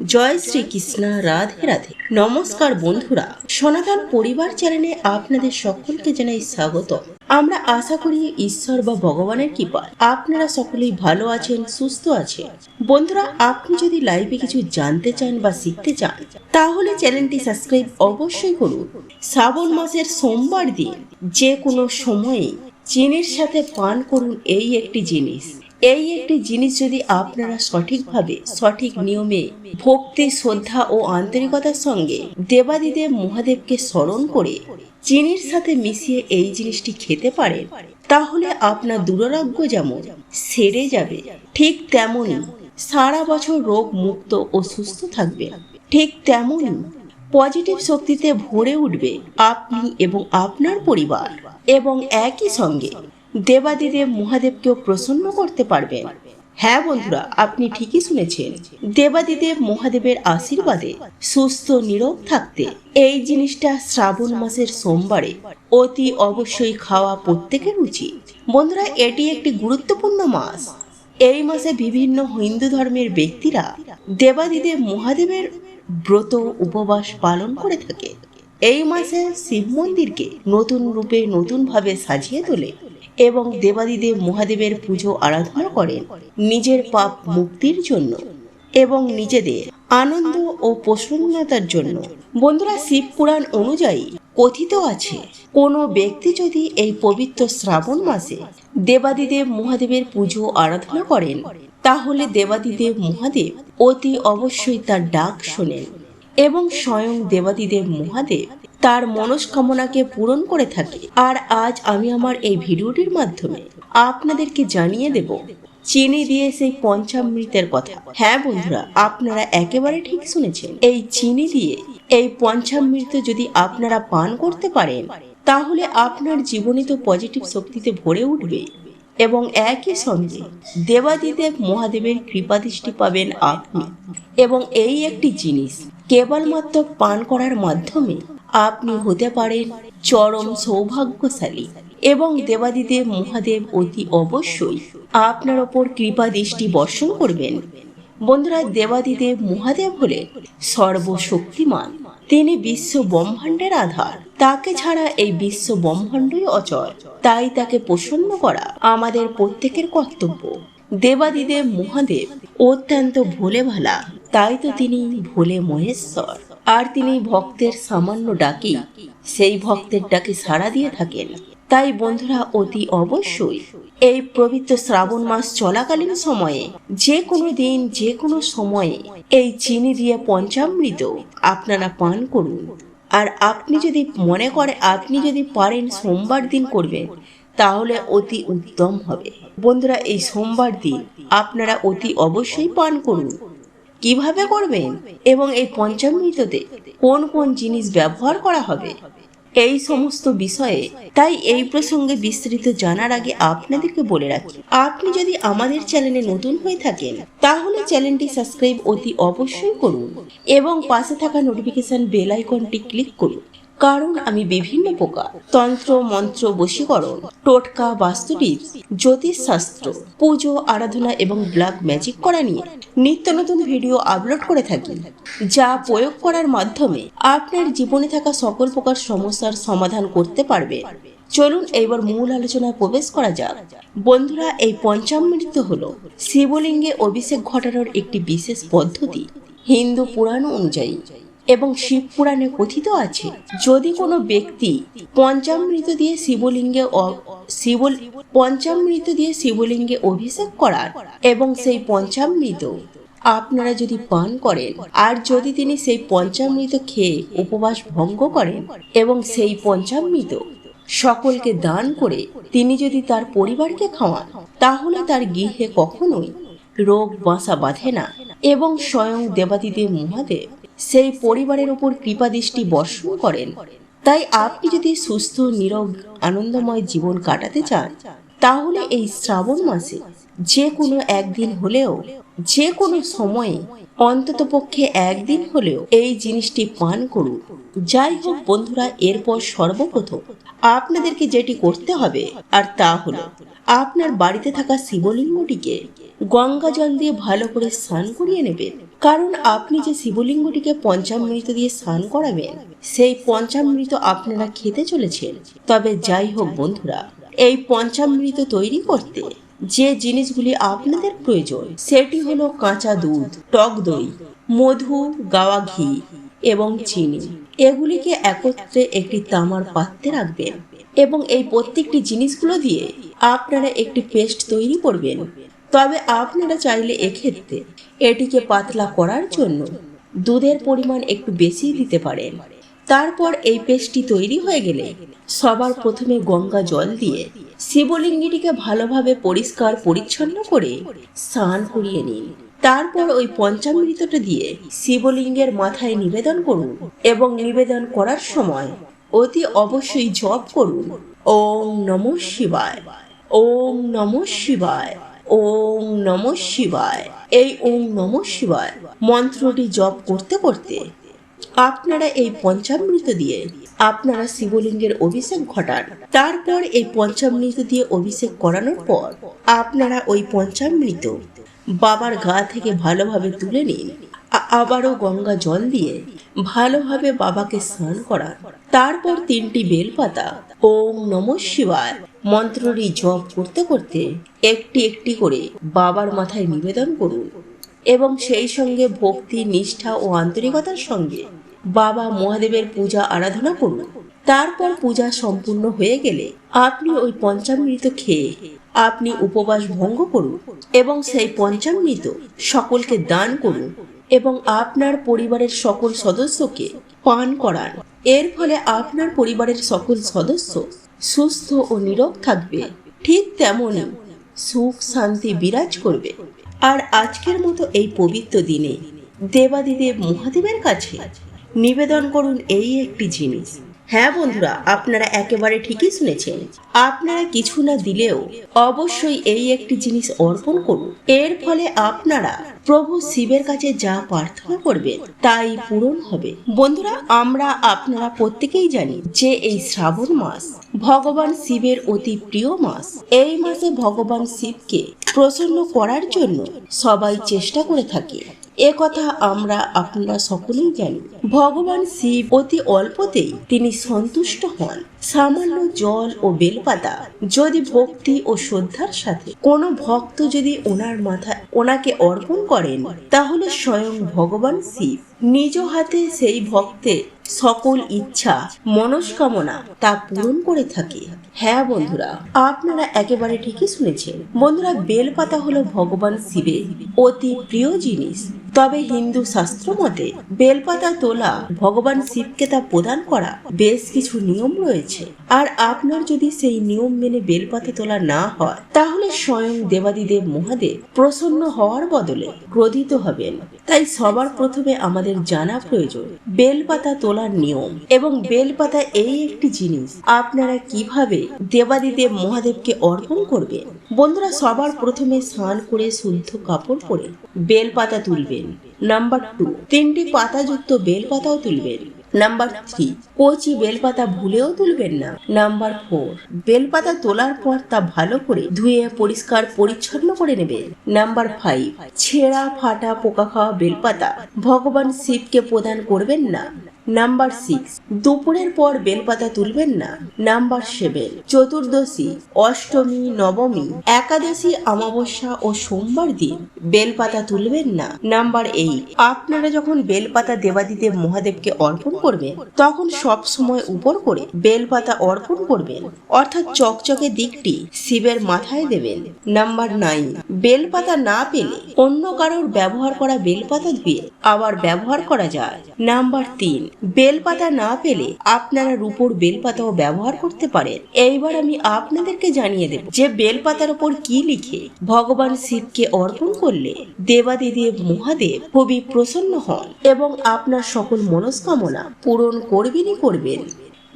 জয় শ্রীকৃষ্ণ রাধে রাধে। নমস্কার বন্ধুরা, সনাতন পরিবার চ্যানেলে আপনাদের সকলকে জানাই স্বাগত আমরা আশা করি ঈশ্বর বা ভগবানের কৃপায় আপনারা সকলেই ভালো আছেন, সুস্থ আছেন। বন্ধুরা, আপনি যদি লাইভে কিছু জানতে চান বা শিখতে চান, তাহলে চ্যানেলটি সাবস্ক্রাইব অবশ্যই করুন। শ্রাবণ মাসের সোমবার দিন, যে কোনো সময়ে চিনির সাথে পান করুন এই একটি জিনিস। এই একটি জিনিস যদি আপনারা সঠিকভাবে, সঠিক নিয়মে, ভক্তি, শ্রদ্ধা ও আন্তরিকতার সঙ্গে দেবাদিদেব মহাদেবকে স্মরণ করে চিনির সাথে মিশিয়ে এই জিনিসটি খেতে পারেন, তাহলে আপনার দুরারোগ্য যেমন সেরে যাবে। ঠিক তেমনই সারা বছর রোগ মুক্ত ও সুস্থ থাকবে। ঠিক তেমনই পজিটিভ শক্তিতে ভরে উঠবে আপনি এবং আপনার পরিবার। এবং একই সঙ্গে দেবাদিদেব মহাদেবকেও প্রসন্ন করতে পারবেন। হ্যাঁ বন্ধুরা, আপনি ঠিকই শুনেছেন। দেবাদিদেব মহাদেবের আশীর্বাদে সুস্থ নীরব থাকতে এই জিনিসটা শ্রাবণ মাসের সোমবারে অতি অবশ্যই খাওয়া প্রত্যেকের উচিত। বন্ধুরা, এটি একটি গুরুত্বপূর্ণ মাস। এই মাসে বিভিন্ন হিন্দু ধর্মের ব্যক্তিরা দেবাদিদেব মহাদেবের ব্রত উপবাস পালন করে থাকে। এই মাসে শিব মন্দিরকে নতুন রূপে নতুনভাবে সাজিয়ে তোলে। এবং দেবাদিদেব মহাদেবের পুজো আরাধনা করেন নিজের পাপ মুক্তির জন্য এবং নিজেদের আনন্দ ও প্রসন্নতার জন্য। বন্ধুরা, শিব পুরাণ অনুযায়ী কথিত আছে, কোনো ব্যক্তি যদি এই পবিত্র শ্রাবণ মাসে দেবাদিদেব মহাদেবের পুজো আরাধনা করেন, তাহলে দেবাদিদেব মহাদেব অতি অবশ্যই তার ডাক শোনেন এবং স্বয়ং দেবাদিদেব মহাদেব তার মনস্কামনাকে পূরণ করে থাকে। আর আজ আমি আমার এই ভিডিওটির মাধ্যমে আপনাদেরকে জানিয়ে দেব, চিনি দিয়ে সেই পঞ্চামৃতের কথা। হ্যাঁ বন্ধুরা, আপনারা একেবারে ঠিক শুনেছেন। এই চিনি দিয়ে এই পঞ্চামৃত যদি আপনারা পান করতে পারেন, তাহলে আপনার জীবনে তো পজিটিভ শক্তিতে ভরে উঠবে এবং একই সঙ্গে দেবাদিদেব মহাদেবের কৃপাদৃষ্টি পাবেন আপনি। এবং এই একটি জিনিস কেবলমাত্র পান করার মাধ্যমে আপনি হতে পারেন চরম সৌভাগ্যশালী এবং দেবাদিদেব মহাদেব অতি অবশ্যই আপনার ওপর কৃপা দৃষ্টি বর্ষণ করবেন। বন্ধুরা, দেবাদিদেব মহাদেব হলেন সর্বশক্তিমান। তিনি বিশ্ব ব্রহ্মাণ্ডের আধার। তাকে ছাড়া এই বিশ্ব ব্রহ্মাণ্ডই অচল। তাই তাকে প্রসন্ন করা আমাদের প্রত্যেকের কর্তব্য। দেবাদিদেব মহাদেব অত্যন্ত ভোলে ভালা তাই তো তিনি ভোলে মহেশ্বর। আর তিনি ভক্তের সামান্য ডাকি, সেই ভক্তের ডাকে সাড়া দিয়ে থাকেন। তাই বন্ধুরা, অতি অবশ্যই এই পবিত্র শ্রাবণ মাস চলাকালীন সময়ে, যে কোনো দিন, যে কোনো সময়ে এই চিনি দিয়ে পঞ্চামৃত আপনারা পান করুন। আর আপনি যদি মনে করে, আপনি যদি পারেন সোমবার দিন করবেন, তাহলে অতি উত্তম হবে। বন্ধুরা, এই সোমবার দিন আপনারা অতি অবশ্যই পান করুন। কীভাবে করবেন এবং এই পঞ্চামৃততে কোন কোন জিনিস ব্যবহার করা হবে? এই সমস্ত বিষয়ে তাই এই প্রসঙ্গে বিস্তৃত জানার আগে আপনাদেরকে বলে রাখি, আপনি যদি আমাদের চ্যানেলে নতুন হয়ে থাকেন, তাহলে চ্যানেলটি সাবস্ক্রাইব অতি অবশ্যই করুন এবং পাশে থাকা নোটিফিকেশন বেল আইকনটি ক্লিক করুন। কারণ আমি বিভিন্ন প্রকার তন্ত্র, মন্ত্র, বশীকরণ, টোটকা বাস্তুটিপ জ্যোতিষ শাস্ত্র, পুজো, আরাধনা এবং ব্ল্যাক ম্যাজিক করা নিয়ে নিত্য নতুন ভিডিও আপলোড করে থাকি, যা প্রয়োগ করার মাধ্যমে আপনার জীবনে থাকা সকল প্রকার সমস্যার সমাধান করতে পারবে। চলুন এবার মূল আলোচনায় প্রবেশ করা যাক। বন্ধুরা, এই পঞ্চামৃত হল শিবলিঙ্গে অভিষেক ঘটানোর একটি বিশেষ পদ্ধতি, হিন্দু পুরাণ অনুযায়ী। এবং শিব পুরাণে কথিত আছে, যদি কোনো ব্যক্তি পঞ্চামৃত দিয়ে শিবলিঙ্গে অ- শিব পঞ্চামৃত দিয়ে শিবলিঙ্গে অভিষেক করার এবং সেই পঞ্চামৃত আপনারা যদি পান করেন, আর যদি তিনি সেই পঞ্চামৃত খেয়ে উপবাস ভঙ্গ করেন এবং সেই পঞ্চামৃত সকলকে দান করে তিনি যদি তার পরিবারকে খাওয়ান, তাহলে তার গৃহে কখনোই রোগ বাসা বাঁধে না এবং স্বয়ং দেবাদিদেব মহাদেব সেই পরিবারের উপর কৃপাদৃষ্টি বর্ষণ করেন। তাই আপনি যদি সুস্থ, নীরব, আনন্দময় জীবন কাটাতে চান, তাহলে এই শ্রাবণ মাসে যে কোনো একদিন হলেও যে কোনো সময়ে, অন্তত পক্ষে একদিন হলেও এই জিনিসটি পান করুন। যাই হোক বন্ধুরা, এরপর সর্বপ্রথম আপনাদেরকে যেটি করতে হবে, আর তা হলো আপনার বাড়িতে থাকা শিবলিঙ্গটিকে গঙ্গা জল দিয়ে ভালো করে স্নান করিয়ে নেবেন। কারণ আপনি যে শিবলিঙ্গটিকে পঞ্চামৃত দিয়ে স্নান করাবেন, সেই পঞ্চামৃত আপনারা খেতে চলেছেন। তবে যাই হোক বন্ধুরা, এই পঞ্চামৃত তৈরি করতে যে জিনিসগুলি আপনাদের প্রয়োজন, সেটি হলো কাঁচা দুধ, টক দই, মধু, গাওয়া ঘি এবং চিনি। এগুলিকে একত্রে একটি তামার পাত্রে রাখবেন এবং এই প্রত্যেকটি জিনিসগুলো দিয়ে আপনারা একটি পেস্ট তৈরি করবেন। তবে আপনারা চাইলে এক্ষেত্রে এটিকে পাতলা করার জন্য দুধের পরিমাণ একটু বেশি দিতে পারেন। তারপর এই পেস্টটি তৈরি হয়ে গেলে সবার প্রথমে গঙ্গা জল দিয়ে শিবলিঙ্গিটিকে ভালোভাবে পরিষ্কার পরিচ্ছন্ন করে স্নান করিয়ে নিন। তারপর ওই পঞ্চামৃতটা দিয়ে শিবলিঙ্গের মাথায় নিবেদন করুন এবং নিবেদন করার সময় অতি অবশ্যই জপ করুন। ওম নম শিবায়। ওম নম শিবায়। ওম নম শিবায়। এই ওম নম শিবায় মন্ত্রটি জপ করতে করতে আপনারা এই পঞ্চামৃত দিয়ে আপনারা শিবলিঙ্গের অভিষেক ঘটান। তারপর এই পঞ্চামৃত দিয়ে অভিষেক করানোর পর আপনারা ওই পঞ্চামৃত বাবার গা থেকে ভালোভাবে তুলে নিন। আবারও গঙ্গা জল দিয়ে ভালোভাবে বাবাকে স্নান করান। তারপর তিনটি বেলপাতা, ওম নম শিবায়, মন্ত্রটি জপ করতে করতে একটি একটি করে বাবার মাথায় নিবেদন করুন এবং সেই সঙ্গে ভক্তি, নিষ্ঠা ও আন্তরিকতার সঙ্গে বাবা মহাদেবের পূজা আরাধনা করুন। তারপর পূজা সম্পূর্ণ হয়ে গেলে আপনি ওই পঞ্চামৃত খেয়ে আপনি উপবাস ভঙ্গ করুন এবং সেই পঞ্চামৃত সকলকে দান করুন এবং আপনার পরিবারের সকল সদস্যকে পান করান। এর ফলে আপনার পরিবারের সকল সদস্য সুস্থ ও নীরব থাকবে। ঠিক তেমনই সুখ শান্তি বিরাজ করবে। আর আজকের মতো এই পবিত্র দিনে দেবাদিদেব মহাদেবের কাছে নিবেদন করুন এই একটি জিনিস। হ্যাঁ বন্ধুরা, আপনারা একেবারে ঠিকই শুনেছেন। আপনারা কিছু না দিলেও অবশ্যই এই একটি জিনিস অর্পণ করুন। এর ফলে আপনারা প্রভু শিবের কাছে যা প্রার্থনা করবেন, তাই পূরণ হবে। বন্ধুরা, আমরা আপনারা প্রত্যেকেই জানি যে এই শ্রাবণ মাস ভগবান শিবের অতি প্রিয় মাস। এই মাসে ভগবান শিবকে প্রসন্ন করার জন্য সবাই চেষ্টা করে থাকে। এ কথা আমরা আপনারা সকলেই জানি। ভগবান শিব অতি অল্পতেই তিনি সন্তুষ্ট হন। সামান্য জল ও বেলপাতা, যদি ভক্তি ও শ্রদ্ধার সাথে কোনো ভক্ত যদি ওনার মাথায় ওনাকে অর্পণ করেন, তাহলে স্বয়ং ভগবান শিব নিজ হাতে সেই ভক্তের সকল ইচ্ছা, মনস্কামনা তা পূরণ করে থাকে। হ্যাঁ বন্ধুরা, আপনারা একেবারে ঠিকই শুনেছেন। বন্ধুরা, বেলপাতা হলো ভগবান শিবের অতি প্রিয় জিনিস। তবে হিন্দু শাস্ত্র মতে বেলপাতা তোলা ভগবান শিবকে তা প্রদান করা বেশ কিছু নিয়ম রয়েছে। আর আপনার যদি সেই নিয়ম মেনে বেলপাতা তোলা না হয়, তাহলে স্বয়ং দেবাদিদেব মহাদেব প্রসন্ন হওয়ার বদলে ক্রোধিত হবেন। তাই সবার প্রথমে আমাদের জানা প্রয়োজন, বেলপাতা তোলার নিয়ম এবং বেলপাতা এই একটি জিনিস, আপনারা কীভাবে দেবাদিদেব মহাদেবকে অর্পণ করবেন? বন্ধুরা, সবার প্রথমে স্নান করে শুদ্ধ কাপড় পরে বেলপাতা তুলবেন। নাম্বার টু তিনটি পাতাযুক্ত বেলপাতাও তুলবেন। নাম্বার থ্রি কচি বেলপাতা ভুলেও তুলবেন না। নাম্বার ফোর বেলপাতা তোলার পর তা ভালো করে ধুয়ে পরিষ্কার পরিচ্ছন্ন করে নেবেন। নাম্বার ফাইভ ছেঁড়া ফাটা পোকা খাওয়া বেলপাতা ভগবান শিবকে প্রদান করবেন না। নাম্বার সিক্স দুপুরের পর বেলপাতা তুলবেন না। নাম্বার সেভেন চতুর্দশী, অষ্টমী, নবমী, একাদশী, অমাবস্যা ও সোমবার দিন বেলপাতা তুলবেন না। নাম্বার এইট আপনারা যখন বেলপাতা দেবাদিদেব মহাদেবকে অর্পণ করবেন, তখন সব সময় উপর করে বেলপাতা অর্পণ করবেন। অর্থাৎ চকচকে দিকটি শিবের মাথায় দেবেন। নাম্বার নাইন বেলপাতা না পেলে অন্য কারোর ব্যবহার করা বেলপাতা দিয়ে আবার ব্যবহার করা যায়। নাম্বার তিন. বেলপাতা না পেলে আপনারা রুপোর বেলপাতাও ব্যবহার করতে পারেন। এইবার আমি আপনাদেরকে জানিয়ে দেব যে বেলপাতার ওপর কি লিখে ভগবান শিবকে অর্পণ করলে দেবাদিদেব মহাদেব খুবই প্রসন্ন হন এবং আপনার সকল মনস্কামনা পূরণ করবেনই করবেন।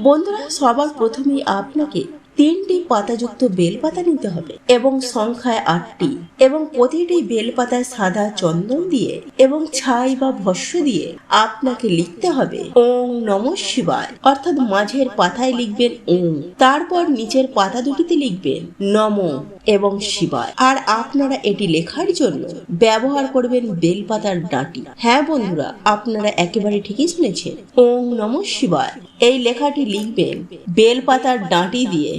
বন্ধুরা, সবার প্রথমেই আপনাকে তিনটি পাতাযুক্ত বেলপাতা নিতে হবে এবং সংখ্যায় আটটি এবং প্রতিটি বেলপাতায় সাদা চন্দন দিয়ে এবং ছাই বা ভস্য দিয়ে আপনাকে লিখতে হবে ওম নম শিবায়। অর্থাৎ মাঝের পাতায় লিখবেন ওম তারপর নিচের পাতা দুটিতে লিখবেন নম এবং শিবায়। আর আপনারা এটি লেখার জন্য ব্যবহার করবেন বেলপাতার ডাঁটি। হ্যাঁ বন্ধুরা, আপনারা একেবারে ঠিকই শুনেছেন। ওম নম শিবায়। এই লেখাটি লিখবেন বেলপাতার ডাঁটি দিয়ে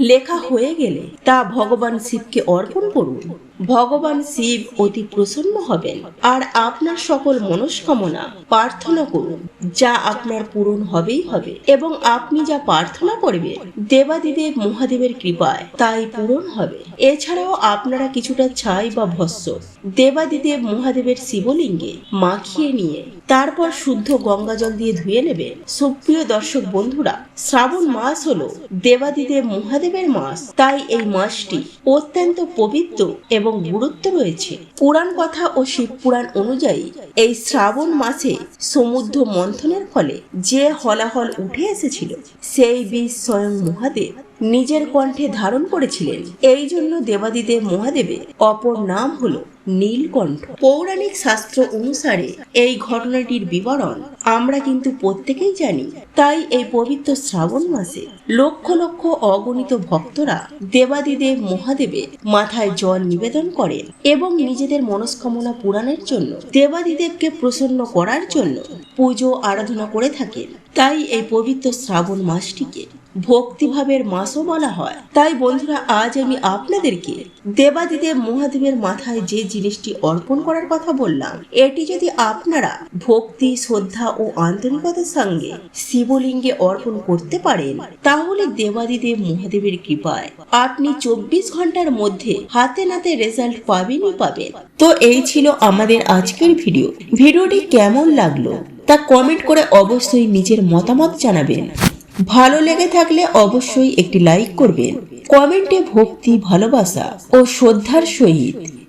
লেখা হয়ে গেলে তা ভগবান শিবকে অর্পণ করুন। ভগবান শিব অতি প্রসন্ন হবেন আর আপনার সকল মনস্কামনা প্রার্থনা করুন। যা আপনার পূরণ হবেই হবে এবং আপনি যা প্রার্থনা করবেন, দেবাদিদেব মহাদেবের কৃপায় তাই পূরণ হবে। এছাড়াও আপনারা কিছুটা ছাই বা ভস্য দেবাদিদেব মহাদেবের শিবলিঙ্গে মাখিয়ে নিয়ে, তারপর শুদ্ধ গঙ্গা জল দিয়ে ধুয়ে নেবেন। সুপ্রিয় দর্শক বন্ধুরা, শ্রাবণ মাস হলো দেবাদিদেব মহাদেবের মাস। তাই এই মাসটি অত্যন্ত পবিত্র এবং গুরুত্ব রয়েছে। পুরাণ কথা ও শিব পুরাণ অনুযায়ী এই শ্রাবণ মাসে সমুদ্র মন্থনের ফলে যে হলাহল উঠে এসেছিল, সেই বীজ স্বয়ং মহাদেব নিজের কণ্ঠে ধারণ করেছিলেন। এই জন্য দেবাদিদেব মহাদেবের অপর নাম হলো নীলকণ্ঠ। পৌরাণিক শাস্ত্র অনুসারে এই ঘটনাটির বিবরণ আমরা কিন্তু প্রত্যেকেই জানি। তাই এই পবিত্র শ্রাবণ মাসে লক্ষ লক্ষ অগণিত ভক্তরা দেবাদিদেব মহাদেবের মাথায় জল নিবেদন করেন এবং নিজেদের মনস্কামনা পূরণের জন্য দেবাদিদেবকে প্রসন্ন করার জন্য পুজো আরাধনা করে থাকেন। তাই এই পবিত্র শ্রাবণ মাসটিকে ভক্তিভাবের মাসও বলা হয়। তাই বন্ধুরা, আজ আমি আপনাদেরকে দেবাদিদেব মহাদেবের মাথায় যে জিনিসটি অর্পণ করার কথা বললাম। এটি যদি আপনারা ভক্তি, শ্রদ্ধা ও আন্তরিকতার সঙ্গে শিবলিঙ্গে অর্পণ করতে পারেন, তাহলে দেবাদিদেব মহাদেবের কৃপায় আপনি চব্বিশ ঘণ্টার মধ্যে হাতে নাতে রেজাল্ট পাবেনই পাবেন। তো এই ছিল আমাদের আজকের ভিডিও ভিডিওটি কেমন লাগল তা কমেন্ট করে অবশ্যই নিজের মতামত জানাবেন। ভালো লেগে থাকলে অবশ্যই একটি লাইক করবেন। কমেন্টে ভক্তি, ভালোবাসা ও শ্রদ্ধার সহিত